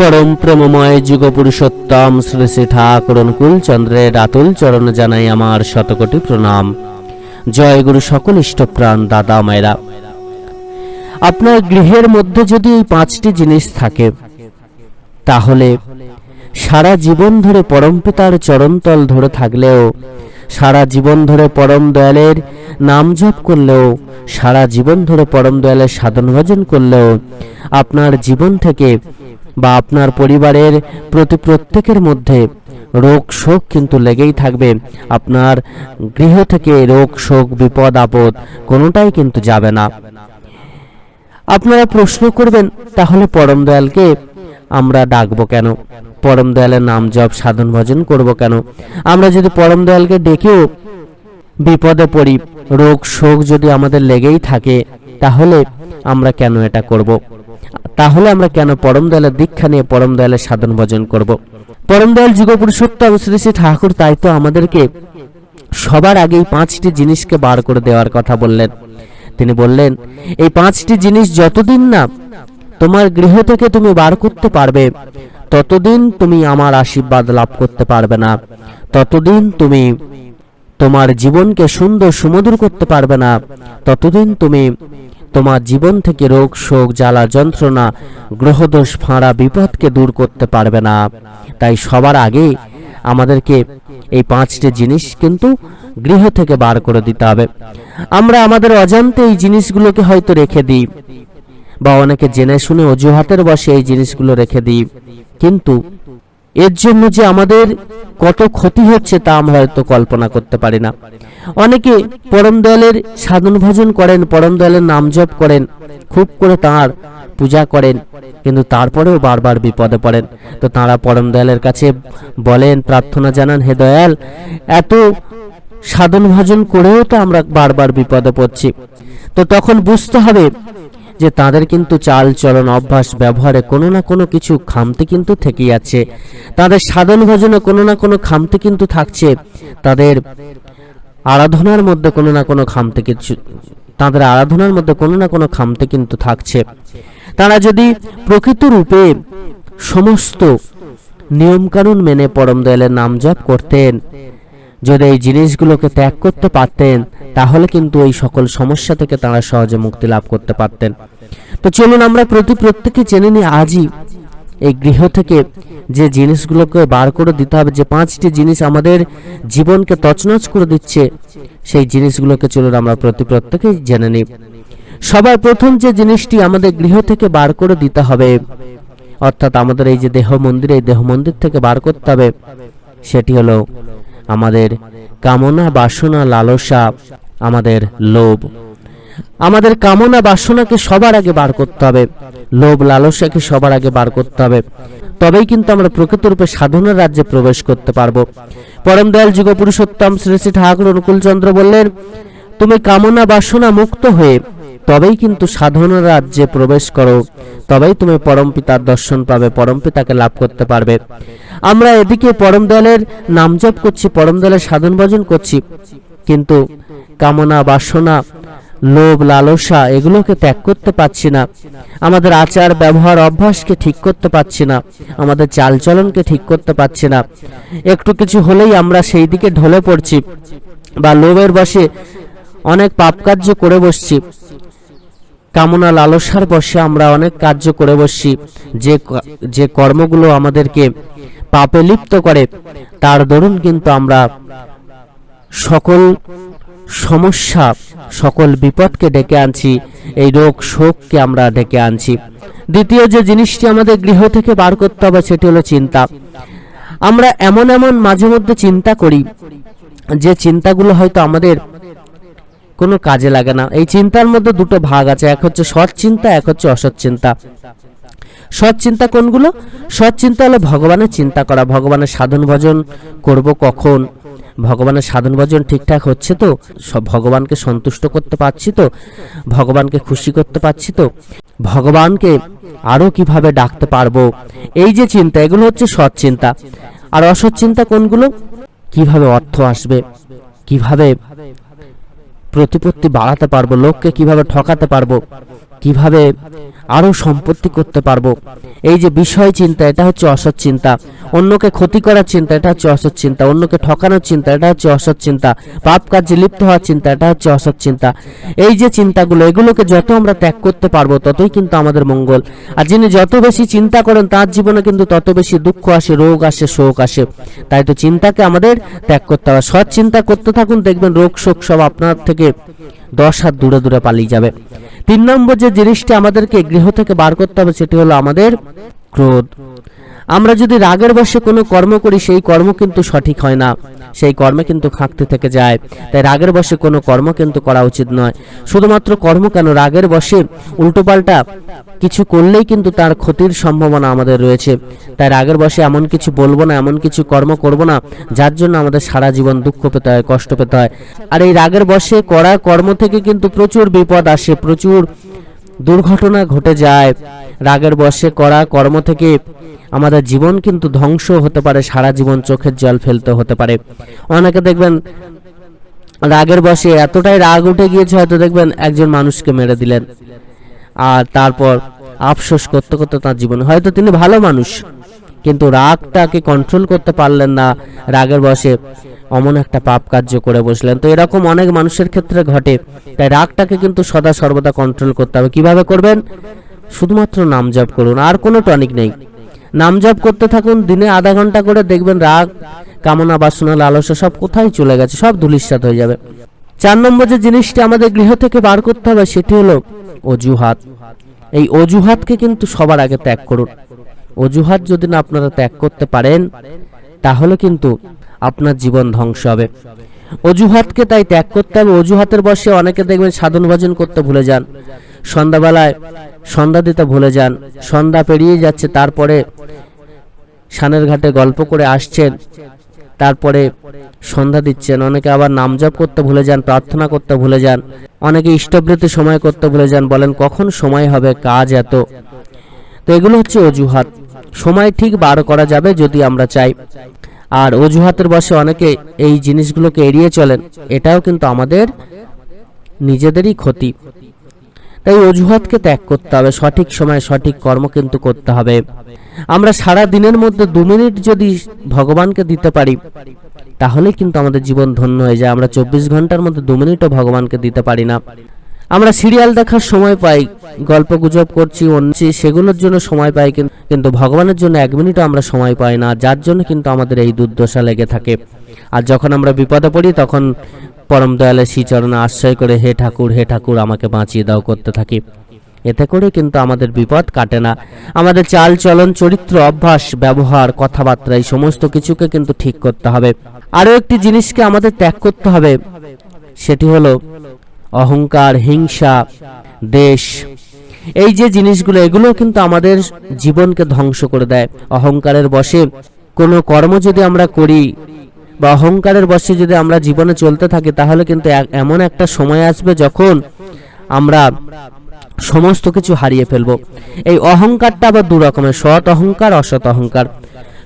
পরম প্রেমময় যুগ পুরুষোত্তম শ্রী শ্রী ঠাকুর চন্দ্রের আতুল চরণ জানাই আমার শতকোটি প্রণাম। জয় গুরু সকল ইষ্টপ্রাণ দাদা মায়েরা। আপনার গৃহের মধ্যে যদি এই পাঁচটি জিনিস থাকে, তাহলে সারা জীবন ধরে পরমপিতার চরণতল ধরে থাকলেও, সারা জীবন ধরে পরম দয়ালের নাম জপ করলেও, সারা জীবন ধরে পরম দয়ালের সাধন ভজন করলেও, আপনার জীবন থেকে বা আপনার পরিবারের প্রতি প্রত্যেকের মধ্যে রোগ শোক কিন্তু লেগেই থাকবে। আপনার গৃহ থেকে রোগ শোক, বিপদ, আপদ কোনোটাই কিন্তু যাবে না। আপনারা প্রশ্ন করবেন, তাহলে পরম দয়ালকে আমরা ডাকবো কেন? পরম দয়ালের নাম জপ, সাধন, ভজন করব কেন? আমরা যদি পরম দয়ালকে ডেকেও বিপদে পড়ি, রোগ শোক যদি আমাদের লেগেই থাকে, তাহলে আমরা কেন এটা করব? তাহলে আমরা কেন পরম দয়ালের দীক্ষা নিয়ে পরম দয়ালের সাধন ভজন করব? পরম দয়াল যুগ পুরুষোত্তম শ্রী শ্রী ঠাকুর তাই তো আমাদেরকে সবার আগেই পাঁচটি জিনিসকে বার করে দেওয়ার কথা বললেন। তিনি বললেন, এই পাঁচটি জিনিস যতদিন না তোমার গৃহ থেকে তুমি বার করতে পারবে, ততদিন তুমি আমার আশীর্বাদ লাভ করতে পারবে না। ততদিন তুমি তোমার জীবনকে সুন্দর সুমধুর করতে পারবে না। ততদিন তুমি তোমার জীবন থেকে রোগ, শোক, জ্বালা, যন্ত্রণা, গ্রহদোষ, ফাঁড়া, বিপদকে দূর করতে পারবে না। তাই সবার আগে আমাদেরকে এই পাঁচটি জিনিস কিন্তু গৃহ থেকে বার করে দিতে হবে। আমরা আমাদের অজান্তে এই জিনিসগুলোকে হয়তো রেখে দিই বা অনেকে জেনে শুনে অজুহাতের বসে এই জিনিসগুলো রেখে দিই। কিন্তু এর জন্য যে আমাদের কত ক্ষতি হচ্ছে তা আমরা হয়তো কল্পনা করতে পারি না। অনেকে পরম দয়ালের সাধন ভজন করেন, পরম দয়ালের নাম জপ করেন, খুব করে তাঁর পূজা করেন, কিন্তু তারপরেও বারবার বিপদে পড়েন। তো তাঁরা পরম দয়ালের কাছে বলেন, প্রার্থনা জানান, হে দয়াল, এত সাধন ভজন করেও তো আমরা বারবার বিপদে পড়ছি। তো তখন বুঝতে হবে যে তাদের কিন্তু চাল চলন অভ্যাস ব্যবহারে কোনো না কোনো কিছু খামতি কিন্তু থেকেই আছে। তাদের সাধন ভজনে কোনো না কোনো খামতি কিন্তু থাকছে। তাদের আরাধনার মধ্যে কোনো না কোনো খামতি কিছু, তাদের আরাধনার মধ্যে কোনো না কোনো খামতি কিন্তু থাকছে। তারা যদি প্রকৃত রূপে সমস্ত নিয়মকানুন মেনে পরম দয়ালের নাম জপ করতেন, যদি এই জিনিসগুলোকে ত্যাগ করতে পারতেন তাহলে কিন্তু এই সকল সমস্যা থেকে তারা সহজে মুক্তি লাভ করতে পারতেন। তো চলুন আমরা প্রতি প্রত্যেকে জেনে নিই, আজই এই গৃহ থেকে যে জিনিসগুলোকে বার করে দিতে হবে, যে পাঁচটি জিনিস আমাদের জীবনকে তছনছ করে দিচ্ছে, সেই জিনিসগুলোকে চলুন আমরা প্রতি প্রত্যেকেই জেনে নিই। সবার প্রথম যে জিনিসটি আমাদের গৃহ থেকে বার করে দিতে হবে, অর্থাৎ আমাদের এই যে দেহ মন্দির, এই দেহ মন্দির থেকে বার করতে হবে, সেটি হলো আমাদের কামনা, বাসনা, লালসা আমাদের লোভ। আমাদের কামনা বাসনাকে সবার আগে বার করতে হবে। লোভ লালসাকে সবার আগে বার করতে হবে। তবেই কিন্তু আমরা প্রকৃতরূপে সাধনার রাজ্যে প্রবেশ করতে পারব। পরম দয়াল যুগ পুরুষোত্তম শ্রী শ্রী ঠাকুর অনুকূলচন্দ্র বললেন, তুমি কামনা বাসনা মুক্ত হয়ে তবেই কিন্তু সাধনার রাজ্যে প্রবেশ করো। তবেই তুমি পরম পিতার দর্শন পাবে, পরম পিতাকে লাভ করতে পারবে। আমরা এদিকে পরম দয়ালের নাম জপ করছি, পরম দয়ালের সাধন ভজন করছি। কিন্তু কামনা, বাসনা, লোভ, লালসা এগুলোকে ত্যাগ করতে পারছি না। আমাদের আচার, ব্যবহার, অভ্যাসকে ঠিক করতে পারছি না। আমাদের চালচলনকে ঠিক করতে পারছি না। একটু কিছু হলেই আমরা সেই দিকে ঢলে পড়ছি বা লোভের বসে অনেক পাপ কার্য করে বসছি। কামনা, লালসার বসে আমরা অনেক কার্য করে বসছি। যে যে কর্মগুলো আমাদেরকে পাপে লিপ্ত করে, তার দরুন কিন্তু আমরা সকল সমস্যা, সকল বিপদকে ডেকে আনছি, এই রোগ শোককে আমরা ডেকে আনছি। দ্বিতীয় যে জিনিসটি আমাদের গৃহ থেকে বার করতে হবে, সেটি হলো চিন্তা। আমরা এমন এমন মাঝে মধ্যে চিন্তা করি, যে চিন্তাগুলো হয়তো আমাদের কোনো কাজে লাগে না। এই চিন্তার মধ্যে দুটো ভাগ আছে, এক হচ্ছে সৎ চিন্তা, এক হচ্ছে অসৎ চিন্তা। সৎ চিন্তা কোনগুলো? সৎ চিন্তা হলো ভগবানের চিন্তা করা, ভগবানের সাধন ভজন করব কখন? ভগবানের সাধন ভজন ঠিকঠাক হচ্ছে তো? সব ভগবানকে সন্তুষ্ট করতে পারছি তো? ভগবানকে খুশি করতে পারছি তো? ভগবানকে আরও কীভাবে ডাকতে পারব? এই যে চিন্তা, এগুলো হচ্ছে সৎ চিন্তা। আর অসৎ চিন্তা কোনগুলো? কীভাবে অর্থ আসবে? কীভাবে প্রতিপত্তি বাড়াতে পারব? লোককে কীভাবে ঠকাতে পারব? কীভাবে আরও সম্পত্তি করতে পারব? এই যে বিষয় চিন্তা, এটা হচ্ছে অসৎ চিন্তা। অন্যকে ক্ষতি করার চিন্তা, এটা হচ্ছে অসৎ চিন্তা। অন্যকে ঠকানোর চিন্তা, এটা হচ্ছে অসৎ চিন্তা। পাপ কার্যে লিপ্ত হওয়ার চিন্তা, এটা হচ্ছে অসৎ চিন্তা। এই যে চিন্তাগুলো, এগুলোকে যত আমরা ত্যাগ করতে পারব, ততই কিন্তু আমাদের মঙ্গল। আর যিনি যত বেশি চিন্তা করেন, তার জীবনে কিন্তু তত বেশি দুঃখ আসে, রোগ আসে, শোক আসে। তাই তো চিন্তাকে আমাদের ত্যাগ করতে হবে। সৎ চিন্তা করতে থাকুন, দেখবেন রোগ, শোক সব আপনার থেকে দশ হাত দূরে দূরে পালিয়ে যাবে। তিন নম্বর যে জিনিসটি আমাদেরকে গৃহ থেকে বার করতে হবে, সেটি হলো আমাদের ক্রোধ। আমরা যদি রাগের বশে কোনো কর্ম করি, সেই কর্ম কিন্তু সঠিক হয় না। সেই কর্মে কিন্তু খাঁকতে থেকে যায়। তাই রাগের বশে কোনো কর্ম কিন্তু করা উচিত নয়। শুধুমাত্র কর্ম কেন? রাগের বশে উল্টোপাল্টা কিছু করলেই কিন্তু তার ক্ষতির সম্ভাবনা আমাদের রয়েছে। তাই রাগের বশে এমন কিছু বলব না, এমন কিছু কর্ম করব না, যার জন্য আমাদের সারা জীবন দুঃখ পেতে হয়, কষ্ট পেতে হয়। আর এই রাগের বশে করা কর্ম থেকে কিন্তু প্রচুর বিপদ আসে, প্রচুর দুর্ঘটনা ঘটে যায়। রাগের বশে করা কর্ম থেকে আমাদের জীবন কিন্তু ধ্বংস হতে পারে, সারা জীবন চোখের জল ফেলতে হতে পারে। অনেকে দেখবেন, রাগের বশে এতটাই রাগ উঠে গিয়েছে, হয়তো দেখবেন একজন মানুষকে মেরে দিলেন। আর তারপর আফসোস করতে করতে তার জীবনে, হয়তো তিনি ভালো মানুষ, কিন্তু রাগটাকে কন্ট্রোল করতে পারলেন না। রাগের বশে অমন একটা পাপ কার্য করে বসলেন। তো এরকম অনেক মানুষের ক্ষেত্রে ঘটে। তাই রাগটাকে কিন্তু সদা সর্বদা কন্ট্রোল করতে হবে। কীভাবে করবেন? শুধুমাত্র নাম জপ করুন। আর কোনো টনিক নেই। নাম জপ করতে থাকুন, দিনে আধা ঘণ্টা করে দেখবেন রাগ, কামনা, বাসনা, লালসা সব কোথায় চলে গেছে, সব ধুলিস্বাদ হয়ে যাবে। চার নম্বর যে জিনিসটি আমাদের গৃহ থেকে বার করতে হবে, সেটি হলো অজুহাত। এই অজুহাতকে কিন্তু সবার আগে ত্যাগ করুন। অজুহাত যদি না আপনারা ত্যাগ করতে পারেন, তাহলে কিন্তু আপনার জীবন ধ্বংস হবে। অজুহাতকে তাই ত্যাগ করতে হবে। অজুহাতের বসে অনেকে দেখবেন সাধন ভজন করতে ভুলে যান। সন্ধ্যাবেলায় সন্ধ্যা দিতে ভুলে যান। সন্ধ্যা পেরিয়ে যাচ্ছে, তারপরে সানের ঘাটে গল্প করে আসছেন, তারপরে সন্ধ্যা দিচ্ছেন। অনেকে আবার নাম জপ করতে ভুলে যান, প্রার্থনা করতে ভুলে যান। অনেকে ইষ্টবৃত্তি সময় করতে ভুলে যান। বলেন, কখন সময় হবে কাজ এত? তো এগুলো হচ্ছে অজুহাত। সময় ঠিক বার করা যাবে যদি আমরা চাই। আর অজুহাতের বসে অনেকে এই জিনিসগুলোকে এড়িয়ে চলেন। এটাও কিন্তু আমাদের নিজেদেরই ক্ষতি। তাই অজুহাতকে ত্যাগ করতে হবে। সঠিক সময়ে সঠিক কর্ম কিন্তু করতে হবে। আমরা সারা দিনের মধ্যে দু মিনিট যদি ভগবানকে দিতে পারি তাহলে কিন্তু আমাদের জীবন ধন্য হয়ে যায়। আমরা চব্বিশ ঘণ্টার মধ্যে দু মিনিটও ভগবানকে দিতে পারি না। আমরা সিরিয়াল দেখার সময় পাই, গল্প গুজব করছি অন্য সেগুলোর জন্য সময় পাই, কিন- কিন্তু ভগবানের জন্য এক মিনিটও আমরা সময় পাই না, যার জন্য কিন্তু আমাদের এই দুর্দশা লেগে থাকে। আর যখন আমরা বিপদে পড়ি, তখন পরম দয়ালের শ্রীচরণে আশ্রয় করে হে ঠাকুর হে ঠাকুর, আমাকে বাঁচিয়ে দাও করতে থাকি। এতে করে কিন্তু আমাদের বিপদ কাটে না। আমাদের চাল, চলন, চরিত্র, অভ্যাস, ব্যবহার, কথাবার্তা, এই সমস্ত কিছুকে কিন্তু ঠিক করতে হবে। আরও একটি জিনিসকে আমাদের ত্যাগ করতে হবে, সেটি হলো অহংকার, হিংসা, দেশ। এই যে জিনিসগুলো এগুলো কিন্তু আমাদের জীবনকে ধ্বংস করে দেয়। অহংকারের বশে কোনো কর্ম যদি আমরা করি বা অহংকারের বশে যদি আমরা জীবনে চলতে থাকি, তাহলে কিন্তু এমন একটা সময় আসবে যখন আমরা সমস্ত কিছু হারিয়ে ফেলব। এই অহংকারটা আবার দু রকমের, সৎ অহংকার, অসৎ অহংকার।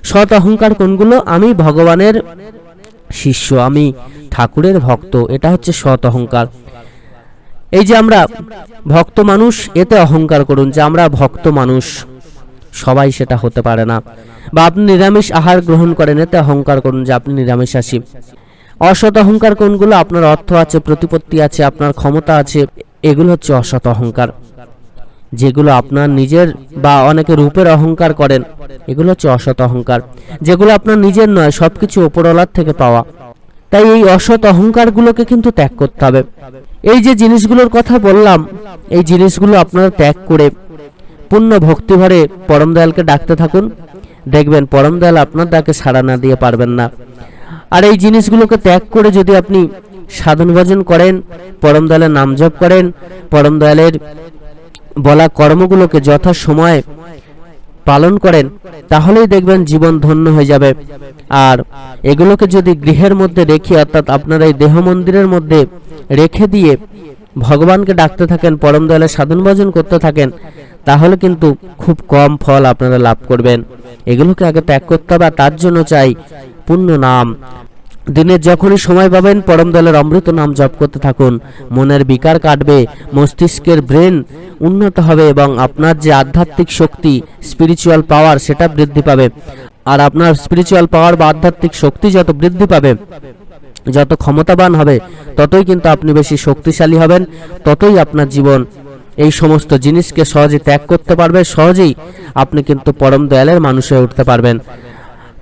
সৎ অহংকার কোনগুলো? আমি ভগবানের শিষ্য, আমি ঠাকুরের ভক্ত, এটা হচ্ছে সৎ অহংকার। এই যে আমরা ভক্ত মানুষ, এতে অহংকার করুন যে আমরা ভক্ত মানুষ। সবাই সেটা হতে পারে না। বা আপনি নিরামিষ আহার গ্রহণ করেন, এতে অহংকার করুন যে আপনি নিরামিষ আসি অসৎ অহংকার কোনগুলো? আপনার অর্থ আছে, প্রতিপত্তি আছে, আপনার ক্ষমতা আছে, এগুলো হচ্ছে অসৎ অহংকার। যেগুলো আপনার নিজের বা অনেকে রূপের অহংকার করেন, এগুলো হচ্ছে অসৎ অহংকার। যেগুলো আপনার নিজের নয়, সবকিছু ওপরওয়ালার থেকে পাওয়া। তাই এই অসৎ অহংকারগুলোকে কিন্তু ত্যাগ করতে হবে। এই যে জিনিসগুলোর কথা বললাম, এই জিনিসগুলো আপনারা ত্যাগ করে পূর্ণ ভক্তিভরে পরম দয়ালকে ডাকতে থাকুন। দেখবেন পরম দয়াল আপনার ডাকে সাড়া না দিয়ে পারবেন না। আর এই জিনিসগুলোকে ত্যাগ করে যদি আপনি সাধন ভজন করেন, পরম দয়ালের নাম জপ করেন, পরম দয়ালের বলা কর্মগুলোকে যথা সময়ে পালন করেন, তাহলেই দেখবেন জীবন ধন্য হয়ে যাবে। আর এগুলোকে যদি গৃহের মধ্যে রেখে, অর্থাৎ আপনার এই দেহ মন্দিরের মধ্যে রেখে দিয়ে ভগবানকে ডাকতে থাকেন, পরম দয়ালের সাধন ভজন করতে থাকেন, তাহলে কিন্তু খুব কম ফল আপনারা লাভ করবেন। এগুলোকে আগে ত্যাগ করতে হবে তার জন্য চাই পুণ্য নাম। দিনের যখনই সময় পাবেন, পরম দলের অমৃত নাম জপ করতে থাকুন। মনের বিকার কাটবে, মস্তিষ্কের ব্রেন উন্নত হবে এবং আপনার যে আধ্যাত্মিক শক্তি স্পিরিচুয়াল পাওয়ার সেটা বৃদ্ধি পাবে। আর আপনার স্পিরিচুয়াল পাওয়ার বা আধ্যাত্মিক শক্তি যত বৃদ্ধি পাবে যত ক্ষমতাবান হবে, ততই কিন্তু আপনি বেশি শক্তিশালী হবেন, ততই আপনার জীবন এই সমস্ত জিনিসকে সহজে ত্যাগ করতে পারবে, সহজেই আপনি কিন্তু পরম দয়ালের মানুষ হয়ে উঠতে পারবেন।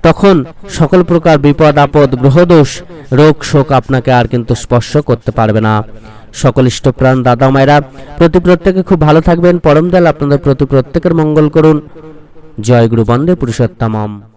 তখন সকল প্রকার বিপদ, আপদ, গ্রহদোষ, রোগ, শোক আপনাকে আর কিন্তু স্পর্শ করতে পারবে না। সকল ইষ্টপ্রাণ দাদা মায়েরা, প্রতি প্রত্যেকে খুব ভালো থাকবেন। পরম দয়াল আপনাদের প্রতি প্রত্যেকের মঙ্গল করুন। জয় গুরু বন্দে পুরুষোত্তমম।